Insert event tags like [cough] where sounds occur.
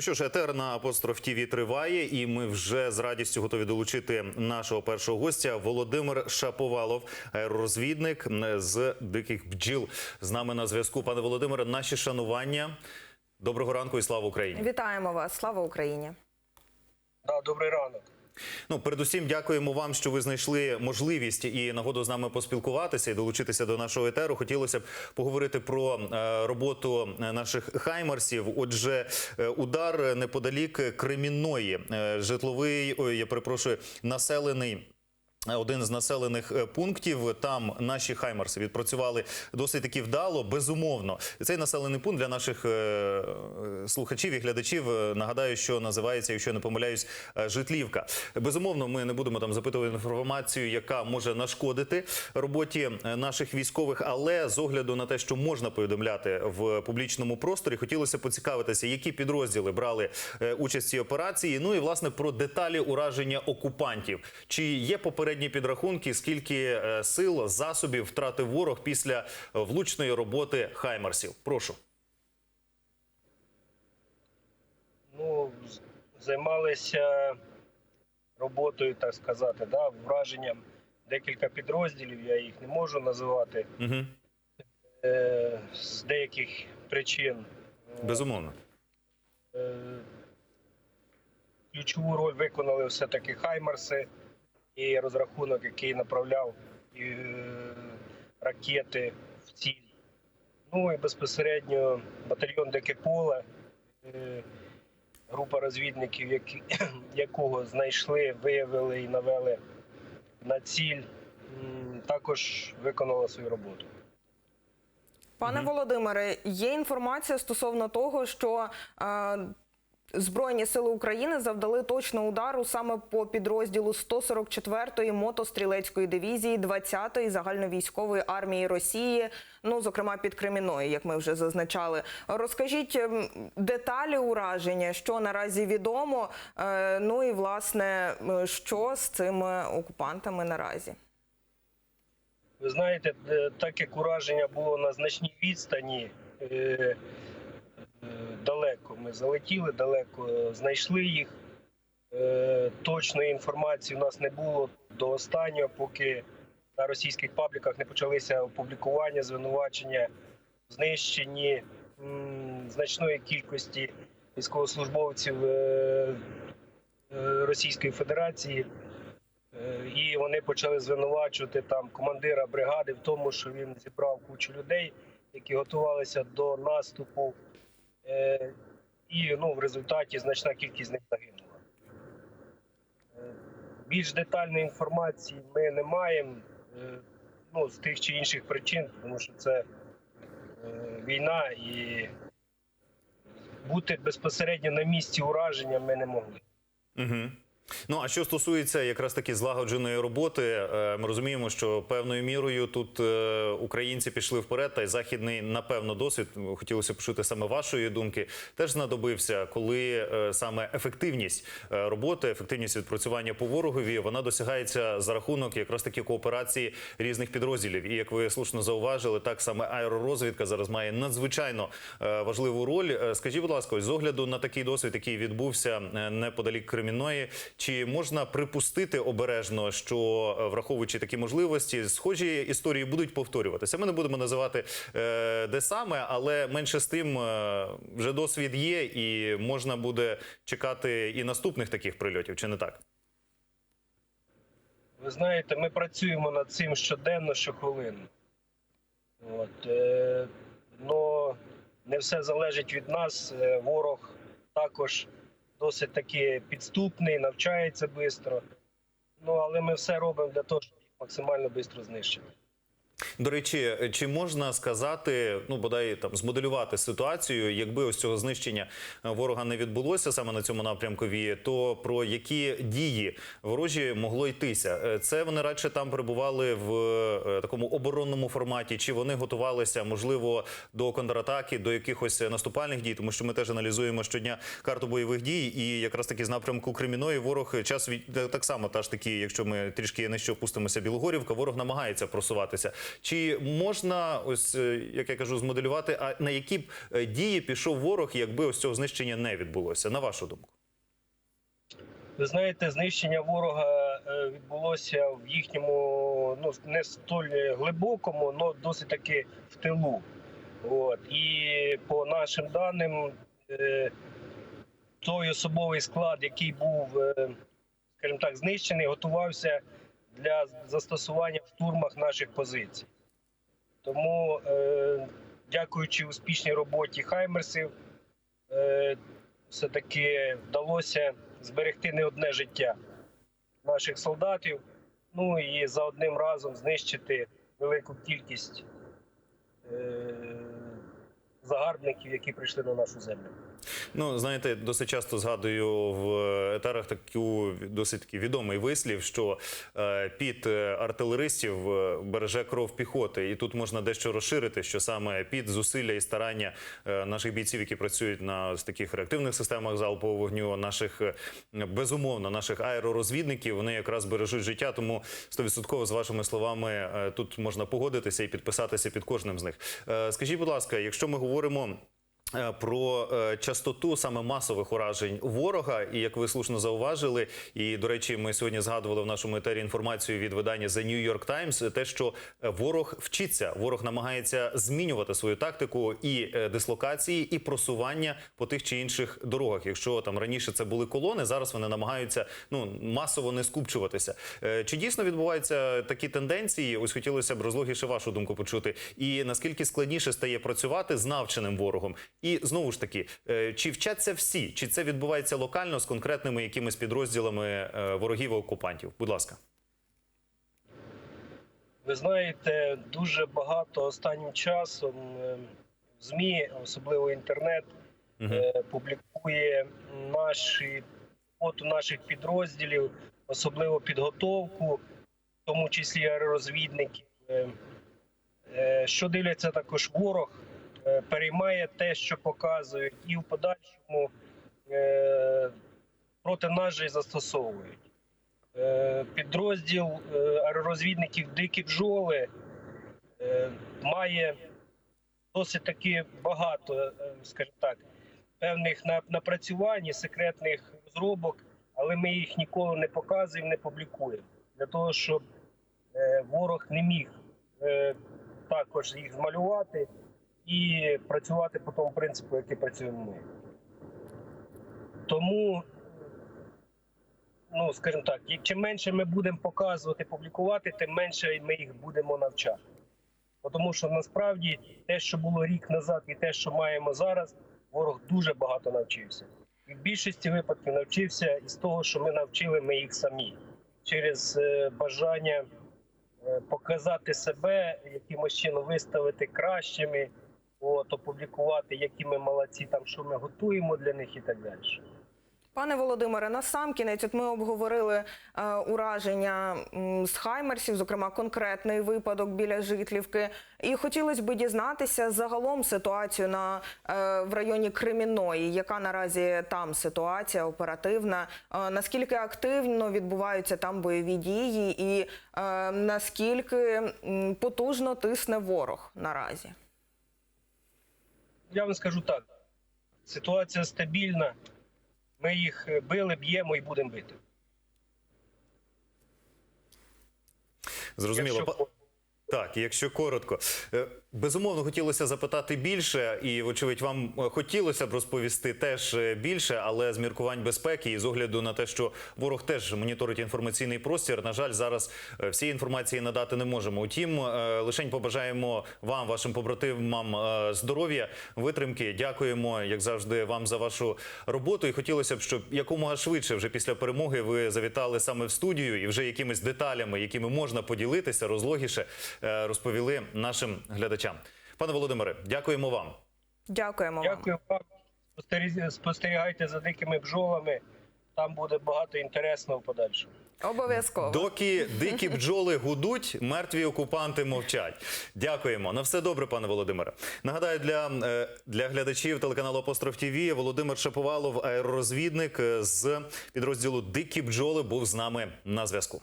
Ну що ж, етер на апостроф ТІВІ триває, і ми вже з радістю готові долучити нашого першого гостя Володимир Шаповалов, аеророзвідник з диких бджіл. З нами на зв'язку. Пане Володимире, наші шанування. Доброго ранку і слава Україні. Вітаємо вас, слава Україні. Да, добрий ранок. Ну, передусім, дякуємо вам, що ви знайшли можливість і нагоду з нами поспілкуватися і долучитися до нашого етеру. Хотілося б поговорити про е, роботу наших хаймарсів. Отже, е, удар неподалік Кремінної, е, житловий, ой, я перепрошую, населений. Один з населених е, пунктів там наші хаймарси відпрацювали досить таки вдало. Безумовно, цей населений пункт для наших е, слухачів і глядачів е, нагадаю, що називається, якщо не помиляюсь, житлівка. Безумовно, ми не будемо там запитувати інформацію, яка може нашкодити роботі наших військових, але з огляду на те, що можна повідомляти в публічному просторі, хотілося поцікавитися, які підрозділи брали участь в цій операції. Ну і власне про деталі ураження окупантів. Чи є попередні підрахунки, скільки е, сил засобів втратив ворог після е, влучної роботи хаймарсів? Прошу. Ну, займалися роботою, так сказати, да, враженням декілька підрозділів, я їх не можу називати Угу. е, з деяких причин. Безумовно. Е, ключову роль виконали все-таки Хаймарси і розрахунок, який направляв е, ракети в ціль. Ну і безпосередньо батальйон Дике Поле, е, група розвідників, які, [clears throat] якого знайшли, виявили і навели на ціль, також виконала свою роботу. Пане Володимире, є інформація стосовно того, що е, Збройні сили України завдали точно удару саме по підрозділу 144-ї мотострілецької дивізії 20-ї загальновійськової армії Росії, ну зокрема під Креміною, як ми вже зазначали. Розкажіть ем, деталі ураження, що наразі відомо. е, ну і власне, е, що з цими окупантами наразі. Ви знаєте, е, так як ураження було на значній відстані, далеко ми залетіли, далеко знайшли їх. Е, Точної інформації у нас не було до останнього, поки на російських пабліках не почалися опублікування, звинувачення, знищенні значної кількості військовослужбовців е, е, Російської Федерації. І вони почали звинувачувати там командира бригади в тому, що він зібрав кучу людей, які готувалися до наступу. І ну, в результаті значна кількість з них загинула. Е, Більш детальної інформації ми не маємо е, ну, з тих чи інших причин, тому що це е, війна і бути безпосередньо на місці ураження ми не могли. Угу. Ну а що стосується якраз таки злагодженої роботи, е, ми розуміємо, що певною мірою тут е, українці пішли вперед, та й західний, напевно, досвід хотілося почути саме вашої думки. Теж знадобився, коли е, саме ефективність роботи, ефективність відпрацювання по ворогові, вона досягається за рахунок якраз таки кооперації різних підрозділів. І як ви слушно зауважили, так саме аеророзвідка зараз має надзвичайно важливу роль. Скажіть, будь ласка, з огляду на такий досвід, який відбувся неподалік Кремінної, чи можна припустити обережно, що е, враховуючи такі можливості, схожі історії будуть повторюватися? Ми не будемо називати е, де саме, але менше з тим е, вже досвід є, і можна буде чекати і наступних таких прильотів, чи не так? Ви знаєте, ми працюємо над цим щоденно, щохвилинно. От, е, но не все залежить від нас. Ворог також досить таки підступний, навчається швидко. Ну, але ми все робимо для того, щоб їх максимально швидко знищити. До речі, чи можна сказати, ну бодай там змоделювати ситуацію, якби ось цього знищення е, ворога не відбулося саме на цьому напрямкові, то про які дії ворожі могло йтися? Е, Це вони радше там перебували в е, такому оборонному форматі, чи вони готувалися можливо до контратаки, до якихось наступальних дій, тому що ми теж аналізуємо щодня карту бойових дій, і якраз таки з напрямку Креміної ворог час від так само, та ж таки, якщо ми трішки нижче опустимося, Білогорівка, ворог намагається просуватися. Чи можна, ось е, як я кажу, змоделювати, а на які б е, дії пішов ворог, якби ось цього знищення не відбулося? На вашу думку? Ви знаєте, знищення ворога е, відбулося в їхньому ну не столь глибокому, але досить таки в тилу. От і по нашим даним, той особовий склад, який був, скажімо так, знищений, готувався для застосування в штурмах наших позицій. Тому, е, дякуючи успішній роботі Хаймерсів, е, все-таки вдалося зберегти не одне життя наших солдатів. Ну і за одним разом знищити велику кількість е- загарбників, які прийшли на нашу землю. Ну, знаєте, досить часто згадую в етерах таку досить відомий вислів, що е, під е, артилеристів е, береже кров піхоти, і тут можна дещо розширити, що саме під зусилля і старання наших бійців, які працюють на таких реактивних системах залпового вогню, наших безумовно, наших аеророзвідників, вони якраз бережуть життя. Тому 100% з вашими словами тут можна погодитися і підписатися під кожним з них. Скажіть, будь ласка, якщо ми говоримо. Е, Про е, частоту саме масових уражень ворога, і як ви слушно зауважили, і до речі, ми сьогодні згадували в нашому етері інформацію від видання The New York Times, те, що е, ворог вчиться, ворог намагається змінювати свою тактику і е, дислокації, і просування по тих чи інших дорогах. Якщо там раніше це були колони, зараз вони намагаються ну масово не скупчуватися. Е, Чи дійсно відбуваються такі тенденції? Ось хотілося б розлогіше вашу думку почути. І наскільки складніше стає працювати з навченим ворогом? І знову ж таки, е, чи вчаться всі, чи це відбувається локально з конкретними якимись підрозділами е, ворогів і окупантів? Будь ласка. Ви знаєте, дуже багато останнім часом е, ЗМІ, особливо інтернет, е, публікує наші роботу наших підрозділів, особливо підготовку, в тому числі аеророзвідників. Що дивляться також ворог, переймає те, що показують, і в подальшому е, проти нас же застосовують. Е, Підрозділ е, аеророзвідників Дикі бджоли е, має досить таки багато, е, скажімо так, певних на- напрацювань, секретних розробок, але ми їх ніколи не показуємо, не публікуємо для того, щоб е, ворог не міг е, також їх змалювати і працювати по тому принципу, який працюємо ми. Тому, ну скажімо так, чим менше ми будемо показувати, публікувати, тим менше ми їх будемо навчати. Тому що насправді те, що було рік назад, і те, що маємо зараз, ворог дуже багато навчився. І в більшості випадків навчився із того, що ми навчили ми їх самі через е, бажання е, показати себе, якимось чином виставити кращими, от, опублікувати, які ми молодці, там що ми готуємо для них і так далі. Пане Володимире, на сам кінець от ми обговорили е, ураження з Хаймерсів, зокрема конкретний випадок біля Житлівки. І хотілося б дізнатися загалом ситуацію на е, в районі Кремінної, яка наразі там ситуація оперативна, е, наскільки активно відбуваються там бойові дії, і е, наскільки потужно тисне ворог наразі. Я вам скажу так: ситуація стабільна. Ми їх били, б'ємо і будемо бити. Зрозуміло. Якщо Так, якщо коротко, Е, безумовно хотілося запитати більше, і вочевидь, вам е, хотілося б розповісти теж е, більше, але з міркувань безпеки і з огляду на те, що ворог теж моніторить інформаційний простір. На жаль, зараз е, всієї інформації надати не можемо. Утім, лишень побажаємо вам, вашим побратимам здоров'я, витримки. Дякуємо, як завжди, вам за вашу роботу. І хотілося б, щоб якомога швидше, вже після перемоги, ви завітали саме в студію і вже якимись деталями, якими можна поділитися, розлогіше розповіли нашим глядачам. Пане Володимире, дякуємо вам. Дякуємо вам. Дякую вам. Спостерігайте за дикими бджолами. Там буде багато інтересного в подальшому. Обов'язково. Доки дикі бджоли гудуть, мертві окупанти мовчать. Дякуємо. На все добре, пане Володимире. Нагадаю, для, е, для глядачів телеканалу Апостроф ТВ Володимир Шаповалов, аеророзвідник е, з підрозділу Дикі бджоли, був з нами на зв'язку.